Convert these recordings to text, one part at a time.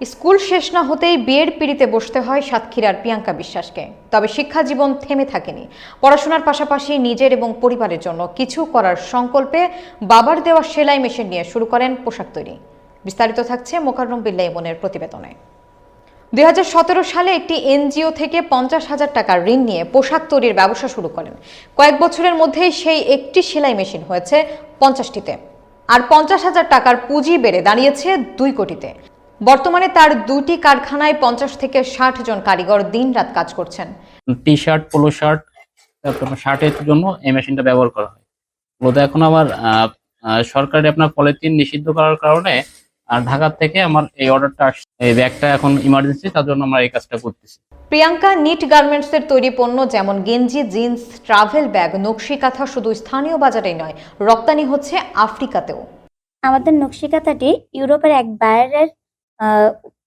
School শেষ না হতেই বিয়ের পিড়িতে বসতে হয় সাতক্ষীরার প্রিয়াঙ্কা বিশ্বাসকে। তবে শিক্ষা জীবন থেমে থাকেনি। পড়াশোনার পাশাপাশি নিজের এবং পরিবারের জন্য কিছু করার সংকল্পে বাবার দেওয়া সেলাই মেশিন নিয়ে শুরু করেন পোশাক তৈরি। বিস্তারিত থাকছে মোকাররম বিল্লা ইমনের প্রতিবেদনে। দুই হাজার সতেরো সালে একটি এনজিও থেকে পঞ্চাশ হাজার টাকার ঋণ নিয়ে পোশাক তৈরির ব্যবসা শুরু করেন। কয়েক বছরের মধ্যেই সেই একটি সেলাই মেশিন হয়েছে পঞ্চাশটিতে। আর পঞ্চাশ হাজার টাকার পুঁজি বেড়ে দাঁড়িয়েছে দুই কোটিতে। বর্তমানে তার দুটি কারখানায় পঞ্চাশ থেকে ষাট জন কারিগর দিনরাত কাজ করছেন। টি শার্ট পোলো শার্ট তারপর শার্টের জন্য এই মেশিনটা ব্যবহার করা হয়। মূলত এখন আমার আহ, আহ, সরকারি আপনার পলিথিন নিষিদ্ধ করার কারণে আর ঢাকা থেকে আমার এই অর্ডারটা আসছে। এই ব্যাগটা এখন ইমার্জেন্সি তার জন্য আমরা এই কাজটা করতেছি। প্রিয়াঙ্কা নিট গার্মেন্টসের তৈরি পণ্য যেমন গেঞ্জি জিন্স ট্রাভেল ব্যাগ নকশি কাঁথা শুধু স্থানীয় বাজারেই নয় রপ্তানি হচ্ছে আফ্রিকাতেও। আমাদের নকশিকাঁথাটি ইউরোপের এক বাইরের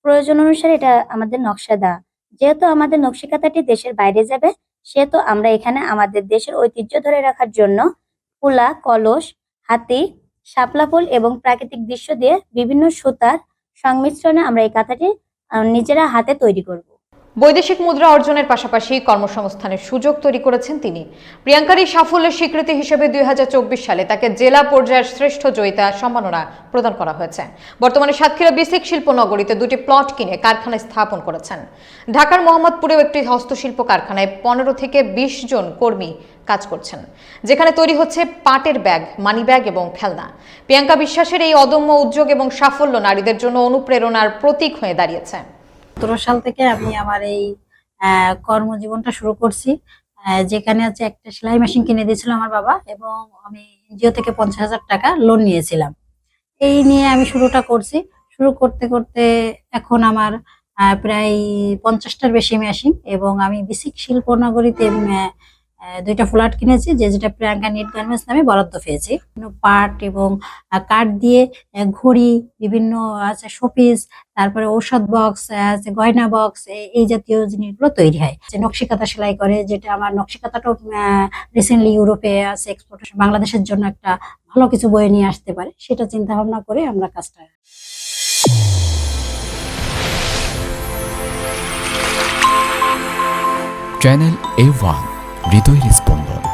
প্রয়োজন অনুসারে এটা আমাদের নকশা দেওয়া। যেহেতু আমাদের নকশিকাঁথাটি দেশের বাইরে যাবে, সেহেতু আমরা এখানে আমাদের দেশের ঐতিহ্য ধরে রাখার জন্য কুলা কলস, হাতি, শাপলা ফুল এবং প্রাকৃতিক দৃশ্য দিয়ে বিভিন্ন সুতার সংমিশ্রণে আমরা এই কাঁথাটি নিজেরা হাতে তৈরি করব। বৈদেশিক মুদ্রা অর্জনের পাশাপাশি কর্মসংস্থানের সুযোগ তৈরি করেছেন তিনি। প্রিয়াঙ্কার এই সাফল্যের স্বীকৃতি হিসেবে দুই সালে তাকে জেলা পর্যায়ের শ্রেষ্ঠ জয়িতা সম্মাননা প্রদান করা হয়েছে। বর্তমানে সাতক্ষীরা বিসিক শিল্প নগরীতে দুটি প্লট কিনে কারখানা স্থাপন করেছেন। ঢাকার মোহাম্মদপুরেও একটি হস্তশিল্প কারখানায় পনেরো থেকে বিশ জন কর্মী কাজ করছেন, যেখানে তৈরি হচ্ছে পাটের ব্যাগ, মানি ব্যাগ এবং খেলনা। প্রিয়াঙ্কা বিশ্বাসের এই অদম্য উদ্যোগ এবং সাফল্য নারীদের জন্য অনুপ্রেরণার প্রতীক হয়ে দাঁড়িয়েছে। সাল থেকে আমি আমার এই কর্মজীবনটা শুরু করছি। যেখানে হচ্ছে একটা সেলাই মেশিন কিনে দিয়েছিল আমার বাবা এবং আমি এনজিও থেকে পঞ্চাশ হাজার টাকা লোন নিয়েছিলাম। এই নিয়ে আমি শুরুটা করছি। শুরু করতে করতে এখন আমার প্রায় পঞ্চাশটার বেশি মেশিন এবং আমি বেসিক শিল্পনগরীতে দুইটা ফ্ল্যাট কিনেছি, যে যেটা প্রিয়াঙ্কা নিট গার্মেন্টস নামে বরাদ্দ পেয়েছি। পাট এবং কাঠ দিয়ে ঘড়ি, বিভিন্ন আছে শোপিস, তারপরে ঔষধ বক্স আছে গয়না বক্স এই জাতীয় জিনিসগুলো তৈরি হয়। যে নকশিকাতা সেলাই করে, যেটা আমার নকশিকাতাটাও রিসেন্টলি ইউরোপে আছে এক্সপোর্টেশন বাংলাদেশের জন্য একটা ভালো কিছু বয়ে নিয়ে আসতে পারে। সেটা চিন্তা ভাবনা করে আমরা কাজটা চ্যানেল এ ওয়ান হৃদয়ের স্পন্দন